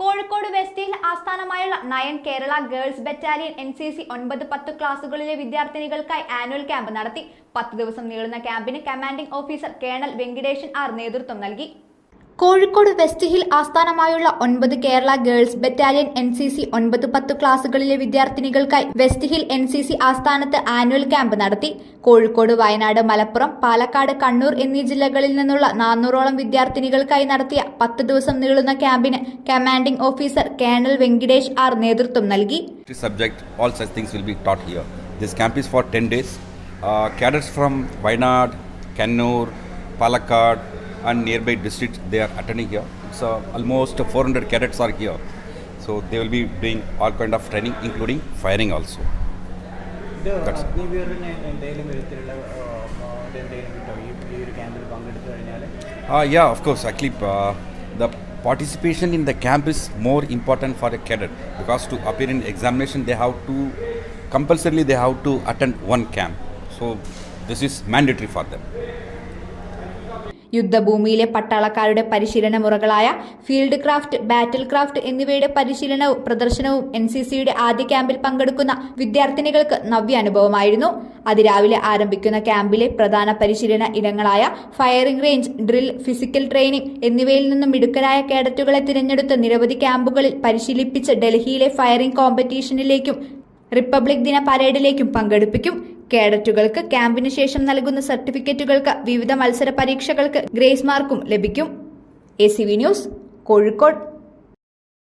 Kozhikode west hill ആസ്ഥാനമായുള്ള nine Kerala girls battalion N C C ഒൻപത് പത്ത് ക്ലാസുകളിലെ വിദ്യാർത്ഥിനികൾക്കായി ആനുവൽ ക്യാമ്പ് നടത്തി. പത്ത് ദിവസം നീളുന്ന ക്യാമ്പിന് commanding officer colonel Venkiteshan R നേതൃത്വം നൽകി. കോഴിക്കോട് വെസ്റ്റ് ഹിൽ ആസ്ഥാനമായുള്ള ഒൻപത് Kerala girls battalion N C C ഒൻപത് പത്ത് ക്ലാസുകളിലെ വിദ്യാർത്ഥിനികൾക്കായി west hill N C C ആസ്ഥാനത്ത് ആനുവൽ ക്യാമ്പ് നടത്തി കോഴിക്കോട് വയനാട് മലപ്പുറം പാലക്കാട് കണ്ണൂർ എന്നീ ജില്ലകളിൽ നിന്നുള്ള നാനൂറോളം വിദ്യാർത്ഥിനികൾക്കായി നടത്തിയ പത്ത് ദിവസം നീളുന്ന ക്യാമ്പിന് commanding officer colonel Venkitesh R നേതൃത്വം നൽകി. This camp is for 10 days. Uh, cadets from and nearby districts they are attending here. So almost 400 cadets are here. So they will be doing all kind of training, including firing also. ഇത് That's- അഗ്നിവീറിന് എന്തെങ്കിലും വിധത്തിലുള്ള ആ, ആ, ഇതെന്തെങ്കിലും കിട്ടോ ഈ ഈ ഒരു ക്യാമ്പിൽ പങ്കെടുത്തു കഴിഞ്ഞാൽ Uh, yeah, of course. Actually, uh, the participation in the camp is more important for a cadet because to appear in examination, they have to compulsorily they have to attend one camp. So this is mandatory for them. യുദ്ധഭൂമിയിലെ പട്ടാളക്കാരുടെ പരിശീലന മുറകളായ field craft battle craft എന്നിവയുടെ പരിശീലനവും പ്രദർശനവും N C സിയുടെ ആദ്യ ക്യാമ്പിൽ പങ്കെടുക്കുന്ന വിദ്യാർത്ഥിനികൾക്ക് നവ്യ അനുഭവമായിരുന്നു അതിരാവിലെ ആരംഭിക്കുന്ന ക്യാമ്പിലെ പ്രധാന പരിശീലന ഇനങ്ങളായ firing range drill physical training എന്നിവയിൽ നിന്നും മിടുക്കരായ കേഡറ്റുകളെ തിരഞ്ഞെടുത്ത് നിരവധി ക്യാമ്പുകളിൽ പരിശീലിപ്പിച്ച് ഡൽഹിയിലെ ഫയറിംഗ് കോമ്പറ്റീഷനിലേക്കും റിപ്പബ്ലിക് ദിന പരേഡിലേക്കും പങ്കെടുപ്പിക്കും. കേഡറ്റുകൾക്ക് ക്യാമ്പിന് ശേഷം നൽകുന്ന സർട്ടിഫിക്കറ്റുകൾക്ക് വിവിധ മത്സര പരീക്ഷകൾക്ക് ഗ്രേസ് മാർക്കും ലഭിക്കും. A C V news Kozhikode.